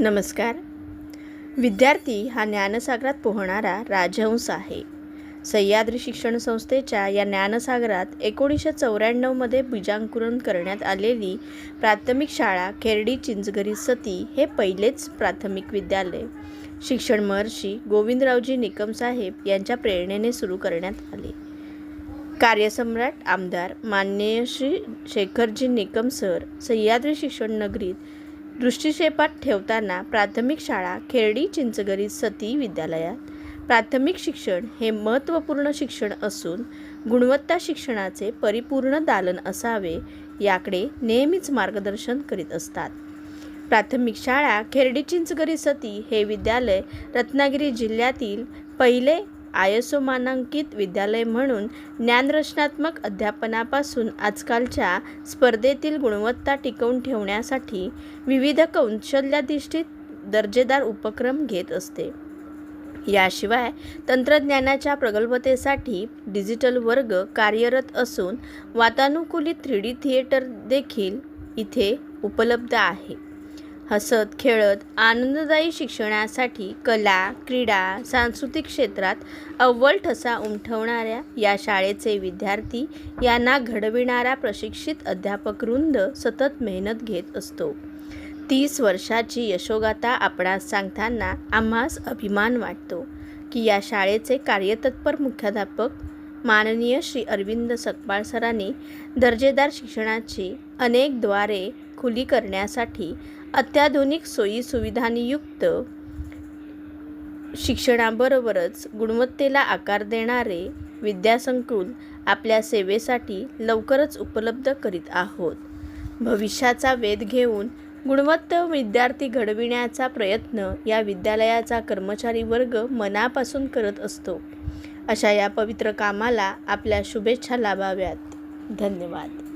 नमस्कार. विद्यार्थी हा ज्ञानसागरात पोहणारा राजहंस आहे. सह्याद्री शिक्षण संस्थेच्या या ज्ञानसागरात एकोणीसशे चौऱ्याण्णवमध्ये बीजांकुरण करण्यात आलेली प्राथमिक शाळा खेरडी चिंचगरी सती हे पहिलेच प्राथमिक विद्यालय. शिक्षण महर्षी गोविंदरावजी निकम साहेब यांच्या प्रेरणेने सुरू करण्यात आले. कार्यसम्राट आमदार माननीय श्री शेखरजी निकम सर सह्याद्री शिक्षण नगरीत दृष्टिक्षेपात ठेवताना प्राथमिक शाळा खेरडी चिंचगरी सती विद्यालयात. प्राथमिक शिक्षण हे महत्त्वपूर्ण शिक्षण असून गुणवत्ता शिक्षणाचे परिपूर्ण दालन असावे याकडे नेहमीच मार्गदर्शन करीत असतात. प्राथमिक शाळा खेरडी चिंचगरी सती हे विद्यालय रत्नागिरी जिल्ह्यातील पहिले आयएसओ मानांकित विद्यालय म्हणून ज्ञानरचनात्मक अध्यापनापासून आजकालच्या स्पर्धेतील गुणवत्ता टिकवून ठेवण्यासाठी विविध कौशल्याधिष्ठित दर्जेदार उपक्रम घेत असते. याशिवाय तंत्रज्ञानाच्या प्रगल्भतेसाठी डिजिटल वर्ग कार्यरत असून वातानुकूलित थ्री डी थिएटर देखील इथे उपलब्ध आहे. हसत खेळत आनंददायी शिक्षणासाठी कला क्रीडा सांस्कृतिक क्षेत्रात अव्वल ठसा उमटवणाऱ्या या शाळेचे विद्यार्थी यांना घडविणारा प्रशिक्षित अध्यापकवृंद सतत मेहनत घेत असतो. तीस वर्षाची यशोगाथा आपणास सांगताना आम्हास अभिमान वाटतो की या शाळेचे कार्यतत्पर मुख्याध्यापक माननीय श्री अरविंद सकपाळ सरांनी दर्जेदार शिक्षणाची अनेकद्वारे खुली करण्यासाठी अत्याधुनिक सोयीसुविधांनीयुक्त शिक्षणाबरोबरच गुणवत्तेला आकार देणारे विद्यासंकुल आपल्या सेवेसाठी लवकरच उपलब्ध करीत आहोत. भविष्याचा वेध घेऊन गुणवत्त विद्यार्थी घडविण्याचा प्रयत्न या विद्यालयाचा कर्मचारी वर्ग मनापासून करत असतो. अशा या पवित्र कामाला आपल्या शुभेच्छा लाभाव्यात. धन्यवाद.